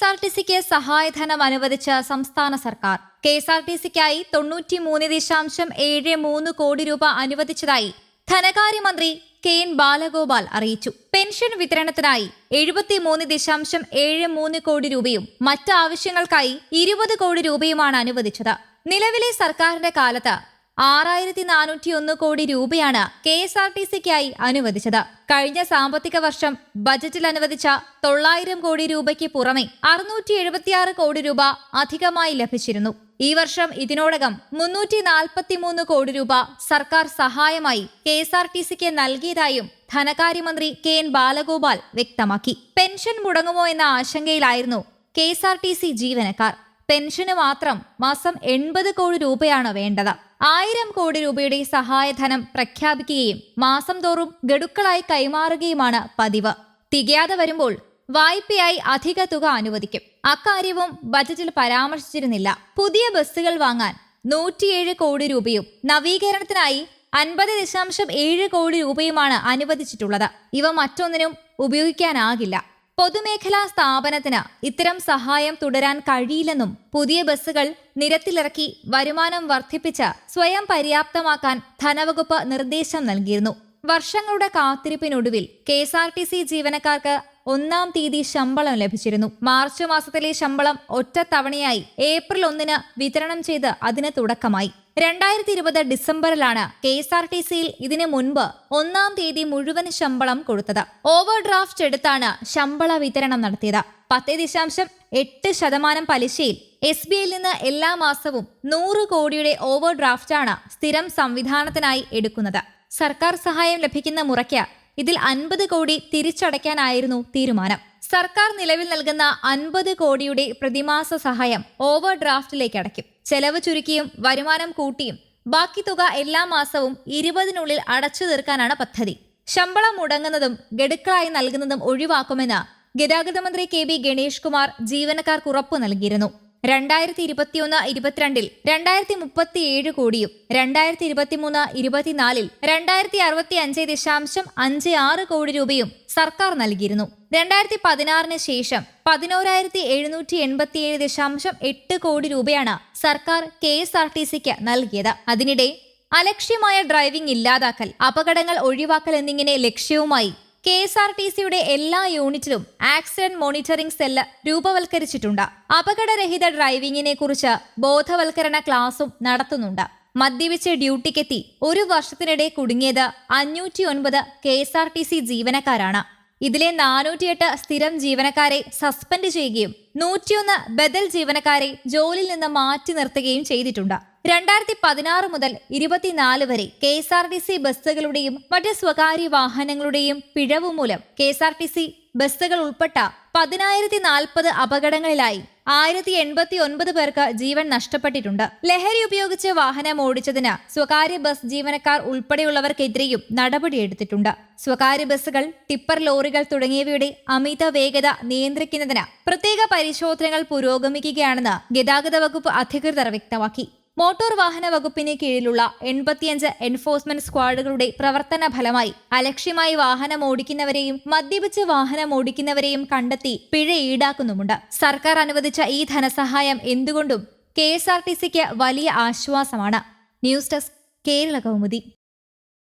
S R T സിക്ക് സഹായധനം അനുവദിച്ച സംസ്ഥാന സർക്കാർ. കെ എസ് ആർ ടി സിക്കായി തൊണ്ണൂറ്റിമൂന്ന് ദശാംശം ഏഴ് മൂന്ന് കോടി രൂപ അനുവദിച്ചതായി ധനകാര്യമന്ത്രി കെ എൻ ബാലഗോപാൽ അറിയിച്ചു. പെൻഷൻ വിതരണത്തിനായി എഴുപത്തിമൂന്ന് ദശാംശം ഏഴ് മൂന്ന് കോടി രൂപയും മറ്റ് ആവശ്യങ്ങൾക്കായി ഇരുപത് കോടി രൂപയുമാണ് അനുവദിച്ചത്. നിലവിലെ സർക്കാരിന്റെ കാലത്ത് ആറായിരത്തി നാനൂറ്റി ഒന്ന് കോടി രൂപയാണ് കെ എസ് ആർ ടി സിക്കായി അനുവദിച്ചത്. കഴിഞ്ഞ സാമ്പത്തിക വർഷം ബജറ്റിൽ അനുവദിച്ച തൊള്ളായിരം കോടി രൂപയ്ക്ക് പുറമെ അറുന്നൂറ്റി എഴുപത്തിയാറ് കോടി രൂപ അധികമായി ലഭിച്ചിരുന്നു. ഈ വർഷം ഇതിനോടകം മുന്നൂറ്റി നാൽപ്പത്തിമൂന്ന് കോടി രൂപ സർക്കാർ സഹായമായി കെ എസ് ആർ ടി സിക്ക് നൽകിയതായും ധനകാര്യമന്ത്രി കെ എൻ ബാലഗോപാൽ വ്യക്തമാക്കി. പെൻഷൻ മുടങ്ങുമോ എന്ന ആശങ്കയിലായിരുന്നു K S R T C ജീവനക്കാർ. പെൻഷന് മാത്രം മാസം എൺപത് കോടി രൂപയാണ് വേണ്ടത്. ആയിരം കോടി രൂപയുടെ സഹായധനം പ്രഖ്യാപിക്കുകയും മാസം തോറും ഗഡുക്കളായി കൈമാറുകയുമാണ് പതിവ്. തികയാതെ വരുമ്പോൾ വായ്പയായി അധിക തുക അനുവദിക്കും. അക്കാര്യവും ബജറ്റിൽ പരാമർശിച്ചിരുന്നില്ല. പുതിയ ബസ്സുകൾ വാങ്ങാൻ നൂറ്റിയേഴ് കോടി രൂപയും നവീകരണത്തിനായി അൻപത് ദശാംശം ഏഴ് കോടി രൂപയുമാണ് അനുവദിച്ചിട്ടുള്ളത്. ഇവ മറ്റൊന്നിനും ഉപയോഗിക്കാനാകില്ല. പൊതുമേഖലാ സ്ഥാപനത്തിന് ഇത്തരം സഹായം തുടരാൻ കഴിയില്ലെന്നും പുതിയ ബസ്സുകൾ നിരത്തിലിറക്കി വരുമാനം വർദ്ധിപ്പിച്ച് സ്വയം പര്യാപ്തമാക്കാൻ ധനവകുപ്പ് നിർദ്ദേശം നൽകിയിരുന്നു. വർഷങ്ങളുടെ കാത്തിരിപ്പിനൊടുവിൽ K S R T C ജീവനക്കാർക്ക് ഒന്നാം തീയതി ശമ്പളം ലഭിച്ചിരുന്നു. മാർച്ച് മാസത്തിലെ ശമ്പളം ഒറ്റത്തവണയായി ഏപ്രിൽ ഒന്നിന് വിതരണം ചെയ്ത് അതിന് തുടക്കമായി. രണ്ടായിരത്തി ഇരുപത് ഡിസംബറിലാണ് കെ എസ് ആർ ടി സിയിൽ ഇതിനു മുൻപ് ഒന്നാം തീയതി മുഴുവൻ ശമ്പളം കൊടുത്തത്. ഓവർ ഡ്രാഫ്റ്റ് എടുത്താണ് ശമ്പള വിതരണം നടത്തിയത്. പത്ത് ദശാംശം എട്ട് ശതമാനം പലിശയിൽ എസ് ബി ഐയിൽ നിന്ന് എല്ലാ മാസവും നൂറ് കോടിയുടെ ഓവർ ഡ്രാഫ്റ്റാണ് സ്ഥിരം സംവിധാനത്തിനായി എടുക്കുന്നത്. സർക്കാർ സഹായം ലഭിക്കുന്ന മുറയ്ക്ക് ഇതിൽ അൻപത് കോടി തിരിച്ചടയ്ക്കാനായിരുന്നു തീരുമാനം. സർക്കാർ നിലവിൽ നൽകുന്ന അൻപത് കോടിയുടെ പ്രതിമാസ സഹായം ഓവർ ഡ്രാഫ്റ്റിലേക്ക് അടയ്ക്കും. ചെലവ് ചുരുക്കിയും വരുമാനം കൂട്ടിയും ബാക്കി തുക എല്ലാ മാസവും ഇരുപതിനുള്ളിൽ അടച്ചു തീർക്കാനാണ് പദ്ധതി. ശമ്പളം മുടങ്ങുന്നതും ഗഡുക്കളായി നൽകുന്നതും ഒഴിവാക്കുമെന്ന് ഗതാഗത മന്ത്രി കെ ബി ഗണേഷ് കുമാർ ജീവനക്കാർക്ക് ഉറപ്പു നൽകിയിരുന്നു. രണ്ടായിരത്തി ഇരുപത്തിയൊന്ന് ഇരുപത്തിരണ്ടിൽ രണ്ടായിരത്തി മുപ്പത്തിയേഴ് കോടിയും രണ്ടായിരത്തി ഇരുപത്തിമൂന്ന് ഇരുപത്തിനാലിൽ രണ്ടായിരത്തി അറുപത്തി അഞ്ച് ദശാംശം അഞ്ച് ആറ് കോടി രൂപയും സർക്കാർ നൽകിയിരുന്നു. രണ്ടായിരത്തി പതിനാറിന് ശേഷം പതിനോരായിരത്തി എഴുന്നൂറ്റി എൺപത്തിയേഴ് ദശാംശം എട്ട് കോടി രൂപയാണ് സർക്കാർ കെ എസ് ആർ ടി സിക്ക് നൽകിയത്. അതിനിടെ അലക്ഷ്യമായ ഡ്രൈവിംഗ് ഇല്ലാതാക്കൽ അപകടങ്ങൾ ഒഴിവാക്കൽ എന്നിങ്ങനെ ലക്ഷ്യവുമായി കെ എസ് ആർ ടി സിയുടെ എല്ലാ യൂണിറ്റിലും ആക്സിഡന്റ് മോണിറ്ററിംഗ് സെല്ല് രൂപവൽക്കരിച്ചിട്ടുണ്ട്. അപകടരഹിത ഡ്രൈവിംഗിനെ കുറിച്ച് ബോധവൽക്കരണ ക്ലാസും നടത്തുന്നുണ്ട്. മദ്യപിച്ച് ഡ്യൂട്ടിക്കെത്തി ഒരു വർഷത്തിനിടെ കുടുങ്ങിയത് അഞ്ഞൂറ്റി ഒൻപത് K S R T C ജീവനക്കാരാണ്. ഇതിലെ നാനൂറ്റിയെട്ട് സ്ഥിരം ജീവനക്കാരെ സസ്പെൻഡ് ചെയ്യുകയും നൂറ്റിയൊന്ന് ബദൽ ജീവനക്കാരെ ജോലിയിൽ നിന്ന് മാറ്റി നിർത്തുകയും ചെയ്തിട്ടുണ്ട്. രണ്ടായിരത്തി പതിനാറ് മുതൽ ഇരുപത്തിനാല് വരെ K S R T C ബസ്സുകളുടെയും മറ്റ് സ്വകാര്യ വാഹനങ്ങളുടെയും പിഴവ് മൂലം K S R T C ബസ്സുകൾ ഉൾപ്പെട്ട പതിനായിരത്തി നാൽപ്പത് അപകടങ്ങളിലായി ആയിരത്തി എൺപത്തി ഒൻപത് പേർക്ക് ജീവൻ നഷ്ടപ്പെട്ടിട്ടുണ്ട്. ലഹരി ഉപയോഗിച്ച് വാഹനം ഓടിച്ചതിന് സ്വകാര്യ ബസ് ജീവനക്കാർ ഉൾപ്പെടെയുള്ളവർക്കെതിരെയും നടപടിയെടുത്തിട്ടുണ്ട്. സ്വകാര്യ ബസ്സുകൾ ടിപ്പർ ലോറികൾ തുടങ്ങിയവയുടെ അമിത വേഗത നിയന്ത്രിക്കുന്നതിന് പ്രത്യേക പരിശോധനകൾ പുരോഗമിക്കുകയാണെന്ന് ഗതാഗത വകുപ്പ് അധികൃതർ വ്യക്തമാക്കി. മോട്ടോർ വാഹന വകുപ്പിന് കീഴിലുള്ള എൺപത്തിയഞ്ച് എൻഫോഴ്സ്മെന്റ് സ്ക്വാഡുകളുടെ പ്രവർത്തന ഫലമായി അലക്ഷ്യമായി വാഹനം ഓടിക്കുന്നവരെയും മദ്യപിച്ച് വാഹനം ഓടിക്കുന്നവരെയും കണ്ടെത്തി പിഴ ഈടാക്കുന്നുമുണ്ട്. സർക്കാർ അനുവദിച്ച ഈ ധനസഹായം എന്തുകൊണ്ടും കെ എസ് ആർ ടി സിക്ക് വലിയ ആശ്വാസമാണ്. News desk Kerala Kaumudi.